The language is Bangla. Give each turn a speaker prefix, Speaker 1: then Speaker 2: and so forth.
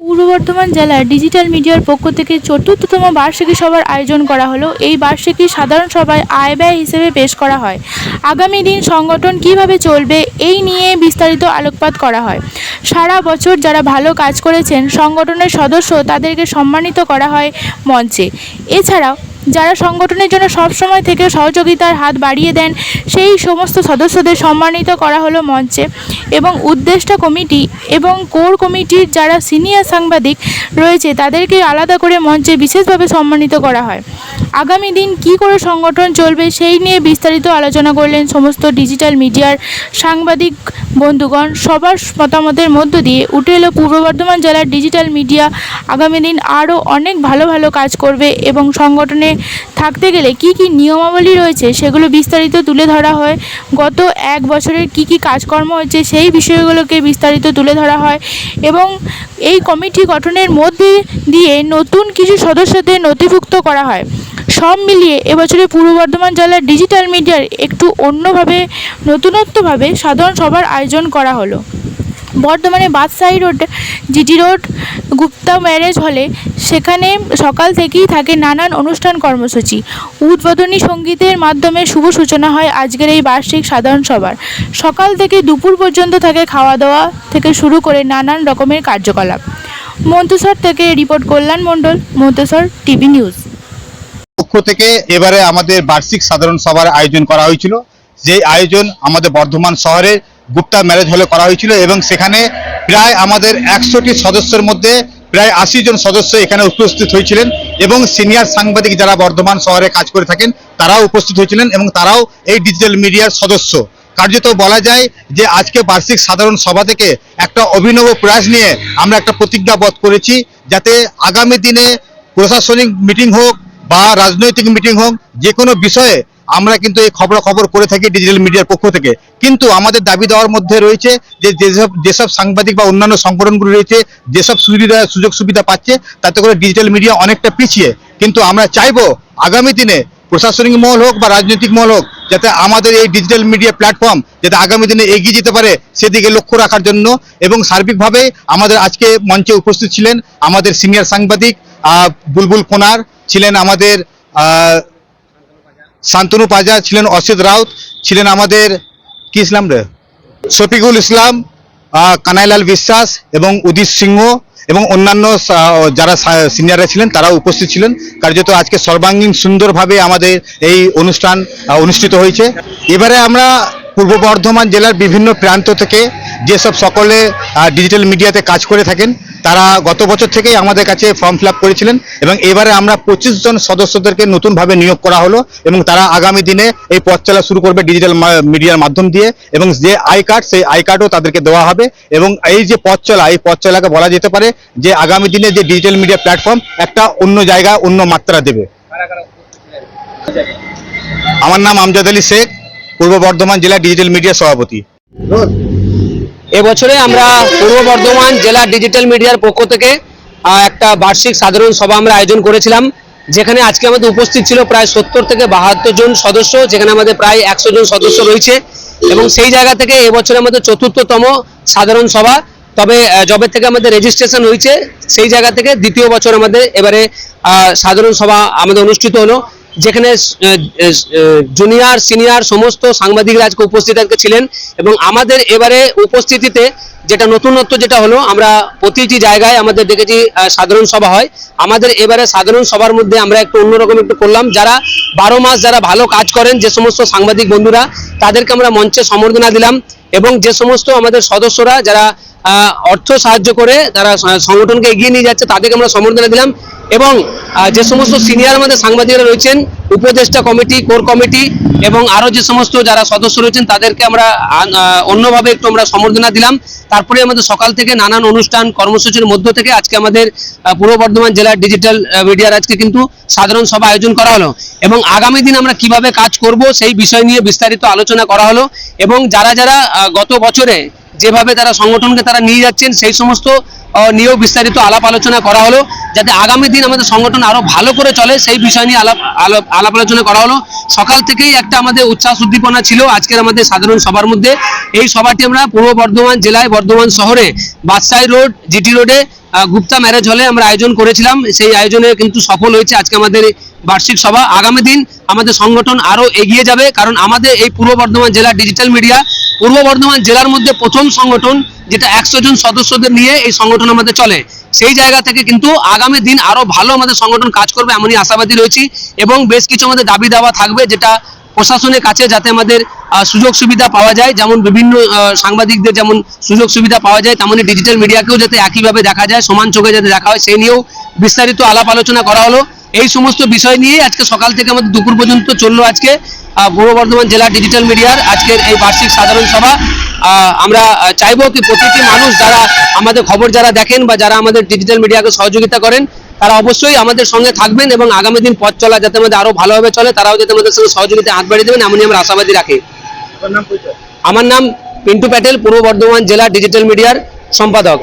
Speaker 1: পূর্ব বর্ধমান জেলার ডিজিটাল মিডিয়ার পক্ষ থেকে চতুর্থতম বার্ষিকী সভার আয়োজন করা হলো। এই বার্ষিকী সাধারণ সভায় আয় ব্যয় হিসেবে পেশ করা হয়। আগামী দিন সংগঠন কীভাবে চলবে, এই নিয়ে বিস্তারিত আলোকপাত করা হয়। সারা বছর যারা ভালো কাজ করেছেন, সংগঠনের সদস্য তাদেরকে সম্মানিত করা হয় মঞ্চে। এছাড়াও যারা সংগঠনের জন্য সবসময় থেকে সহযোগিতার হাত বাড়িয়ে দেন, সেই সমস্ত সদস্যদের সম্মানিত করা হলো মঞ্চে। এবং উদ্দেষ্টা কমিটি এবং কোর কমিটির যারা সিনিয়র সাংবাদিক রয়েছে, তাদেরকে আলাদা করে মঞ্চে বিশেষভাবে সম্মানিত করা হয়। আগামী দিন কি করে সংগঠন চলবে, সেই নিয়ে বিস্তারিত আলোচনা করলেন সমস্ত ডিজিটাল মিডিয়ার সাংবাদিক বন্ধুগণ। সবার মতামতের মধ্য দিয়ে উঠে এলো পূর্ব বর্ধমান জেলার ডিজিটাল মিডিয়া। আগামী দিন আরও অনেক ভালো ভালো কাজ করবে এবং সংগঠনে থাকতে গেলে কি কি নিয়মাবলী রয়েছে সেগুলো বিস্তারিত তুলে ধরা হয়? গত এক বছরের কি কি কাজকর্ম হয়েছে সেই বিষয়গুলোকে বিস্তারিত তুলে ধরা হয় এবং এই কমিটি গঠনের মধ্যে দিয়ে নতুন কিছু সদস্যদের নথিভুক্ত করা হয়। সব মিলিয়ে এবছরে পূর্ব বর্ধমান জেলার ডিজিটাল মিডিয়ার একটু অন্যভাবে, নতুনত্বভাবে সাধারণ সভার আয়োজন করা হলো। বর্ধমানে বাদশাহী road, GT road, Gupta marriage হলে সেখানে সকাল থেকেই থাকে নানান অনুষ্ঠান কর্মসূচি। উদ্বোধনী সঙ্গীতের মাধ্যমে শুভ সূচনা হয় আজকের এই বার্ষিক সাধারণ সভার। সকাল থেকে দুপুর পর্যন্ত থাকে খাওয়া দাওয়া থেকে শুরু করে নানান রকমের কার্যকলাপ। মন্তেশ্বর থেকে report Kalyan Mondal, Manteswar TV news.
Speaker 2: পক্ষ থেকে এবারে আমাদের বার্ষিক সাধারণ সভার আয়োজন করা হয়েছিল। যে আয়োজন আমাদের বর্ধমান শহরে গুপ্তা ম্যারেজ হলে করা হয়েছিল এবং সেখানে প্রায় আমাদের একশোটি সদস্যের মধ্যে প্রায় আশি জন সদস্য এখানে উপস্থিত হয়েছিলেন এবং সিনিয়র সাংবাদিক যারা বর্ধমান শহরে কাজ করে থাকেন, তারাও উপস্থিত হয়েছিলেন এবং তারাও এই ডিজিটাল মিডিয়ার সদস্য। কার্যত বলা যায় যে আজকে বার্ষিক সাধারণ সভা থেকে একটা অভিনব প্রয়াস নিয়ে আমরা একটা প্রতিজ্ঞাবদ্ধ করেছি যাতে আগামী দিনে প্রশাসনিক মিটিং হোক বা রাজনৈতিক মিটিং হোক, যে কোনো বিষয়ে আমরা কিন্তু এই খবরাখবর করে থাকি ডিজিটাল মিডিয়ার পক্ষ থেকে। কিন্তু আমাদের দাবি দেওয়ার মধ্যে রয়েছে যে যেসব যেসব সাংবাদিক বা অন্যান্য সংগঠনগুলো রয়েছে, যেসব সুবিধা সুযোগ সুবিধা পাচ্ছে, তাতে করে ডিজিটাল মিডিয়া অনেকটা পিছিয়ে। কিন্তু আমরা চাইব আগামী দিনে প্রশাসনিক মহল হোক বা রাজনৈতিক মহল হোক, যাতে আমাদের এই ডিজিটাল মিডিয়া প্ল্যাটফর্ম যাতে আগামী দিনে এগিয়ে যেতে পারে সেদিকে লক্ষ্য রাখার জন্য এবং সার্বিকভাবে আমাদের আজকে মঞ্চে উপস্থিত ছিলেন আমাদের সিনিয়র সাংবাদিক বুলবুল কোনার, ছিলেন আমাদের শান্তনু পাজা ছিলেন অসিত রাউত, ছিলেন আমাদের, কি ইসলাম রে? শফিকুল ইসলাম কানাইলাল বিশ্বাস এবং উদিত সিংহ এবং অন্যান্য যারা সিনিয়ররা ছিলেন তারা উপস্থিত ছিলেন। কার্যত আজকে সর্বাঙ্গীন সুন্দরভাবে আমাদের এই অনুষ্ঠান অনুষ্ঠিত হয়েছে। এবারে আমরা পূর্ব বর্ধমান জেলার বিভিন্ন প্রান্ত থেকে যেসব সকলে ডিজিটাল মিডিয়াতে কাজ করে থাকেন, তারা গত বছর থেকেই আমাদের কাছে ফর্ম ফিল করেছিলেন এবং এবারে আমরা পঁচিশ জন সদস্যদেরকে নতুনভাবে নিয়োগ করা হলো এবং তারা আগামী দিনে এই পথ চলা শুরু করবে ডিজিটাল মিডিয়ার মাধ্যম দিয়ে এবং যে আই কার্ড সেই আই কার্ডও তাদেরকে দেওয়া হবে এবং এই যে পথ চলা, এই পথ চলাকে বলা যেতে পারে যে আগামী দিনে যে ডিজিটাল মিডিয়া প্ল্যাটফর্ম একটা অন্য জায়গায় অন্য মাত্রা দেবে। আমার নাম আমজাদ আলী শেখ। পূর্ব বর্ধমান জেলা ডিজিটাল মিডিয়া সভাপতি।
Speaker 3: এবছরে আমরা পূর্ব বর্ধমান জেলা ডিজিটাল মিডিয়ার পক্ষ থেকে একটা বার্ষিক সাধারণ সভা আমরা আয়োজন করেছিলাম, যেখানে আজকে আমাদের উপস্থিত ছিল প্রায় সত্তর থেকে বাহাত্তর জন সদস্য, যেখানে আমাদের প্রায় একশো জন সদস্য রয়েছে। এবং সেই জায়গা থেকে এবছরে আমাদের চতুর্থতম সাধারণ সভা। তবে যবে থেকে আমাদের রেজিস্ট্রেশন হয়েছে, সেই জায়গা থেকে দ্বিতীয় বছর আমাদের এবারে সাধারণ সভা আমাদের অনুষ্ঠিত হলো। যেখানে জুনিয়র সিনিয়র সমস্ত সাংবাদিকরা আজকে উপস্থিত ছিলেন এবং আমাদের এবারে উপস্থিতিতে যেটা নতুনত্ব যেটা হলো, আমরা প্রতিটি জায়গায় আমাদের দেখেছি সাধারণ সভা হয়। আমাদের এবারে সাধারণ সভার মধ্যে আমরা একটু অন্যরকম একটু করলাম। যারা বারো মাস যারা ভালো কাজ করেন, যে সমস্ত সাংবাদিক বন্ধুরা, তাদেরকে আমরা মঞ্চে সম্বর্ধনা দিলাম। এবং যে সমস্ত আমাদের সদস্যরা যারা অর্থ সাহায্য করে তারা সংগঠনকে এগিয়ে নিয়ে যাচ্ছে, তাদেরকে আমরা সম্বর্ধনা দিলাম এবং যে সমস্ত সিনিয়র আমাদের সাংবাদিকরা রয়েছেন, উপদেষ্টা কমিটি কোর কমিটি এবং আরও যে সমস্ত যারা সদস্য রয়েছেন, তাদেরকে আমরা অন্যভাবে একটু আমরা সম্বর্ধনা দিলাম। তারপরে আমাদের সকাল থেকে নানান অনুষ্ঠান, কর্মসূচির মধ্য থেকে আজকে আমাদের পূর্ব বর্ধমান জেলার ডিজিটাল মিডিয়ার আজকে কিন্তু সাধারণ সভা আয়োজন করা হলো এবং আগামী দিন আমরা কীভাবে কাজ করব, সেই বিষয় নিয়ে বিস্তারিত আলোচনা করা হলো এবং যারা যারা গত বছরে যেভাবে তারা সংগঠনকে তারা নিয়ে যাচ্ছেন, সেই সমস্ত নিয়েও বিস্তারিত আলাপ আলোচনা করা হলো, যাতে আগামী দিন আমাদের সংগঠন আরও ভালো করে চলে, সেই বিষয় নিয়ে আলাপ আলাপ আলাপ আলোচনা করা হলো। সকাল থেকেই একটা আমাদের উচ্ছ্বাস উদ্দীপনা ছিল, আজকের আমাদের সাধারণ সভার মধ্যে। এই সভাটি আমরা পূর্ব বর্ধমান জেলায়, বর্ধমান শহরে, বাদশাহী রোড, জিটি রোডে গুপ্তা ম্যারেজ হলে আমরা আয়োজন করেছিলাম। সেই আয়োজনে কিন্তু সফল হয়েছে আজকে আমাদের বার্ষিক সভা। আগামী দিন আমাদের সংগঠন আরও এগিয়ে যাবে, কারণ আমাদের এই পূর্ব বর্ধমান জেলার ডিজিটাল মিডিয়া পূর্ব বর্ধমান জেলার মধ্যে প্রথম সংগঠন যেটা একশো জন সদস্যদের নিয়ে এই সংগঠন আমাদের চলে। সেই জায়গা থেকে কিন্তু আগামী দিন আরও ভালো আমাদের সংগঠন কাজ করবে এমনই আশাবাদী রয়েছি এবং বেশ কিছু আমাদের দাবি দাওয়া থাকবে যেটা প্রশাসনের কাছে যাতে আমাদের সুযোগ সুবিধা পাওয়া যায়। যেমন বিভিন্ন সাংবাদিকদের যেমন সুযোগ সুবিধা পাওয়া যায়, তেমনই ডিজিটাল মিডিয়াকেও যাতে একইভাবে দেখা যায়, সমান চোখে যাতে দেখা হয়। সেই নিয়েও বিস্তারিত আলাপ আলোচনা করা হলো। এই সমস্ত বিষয় নিয়ে আজকে সকাল থেকে আমাদের দুপুর পর্যন্ত চলল আজকে। পূর্ব বর্ধমান জেলা ডিজিটাল মিডিয়ার আজকের এই বার্ষিক সাধারণ সভা। আমরা চাইব কি প্রতিটি মানুষ যারা আমাদের খবর যারা দেখেন বা যারা আমাদের ডিজিটাল মিডিয়াকে সহযোগিতা করেন তারা অবশ্যই আমাদের সঙ্গে থাকবেন এবং আগামী দিন পথ চলা যাতে আমাদের আরও ভালোভাবে চলে তারাও যাতে আমাদের সঙ্গে সহযোগিতা হাত বাড়িয়ে দেবেন এমনই আমরা আশাবাদী রাখি। আমার নাম পিন্টু প্যাটেল পূর্ব বর্ধমান জেলা ডিজিটাল মিডিয়ার সম্পাদক।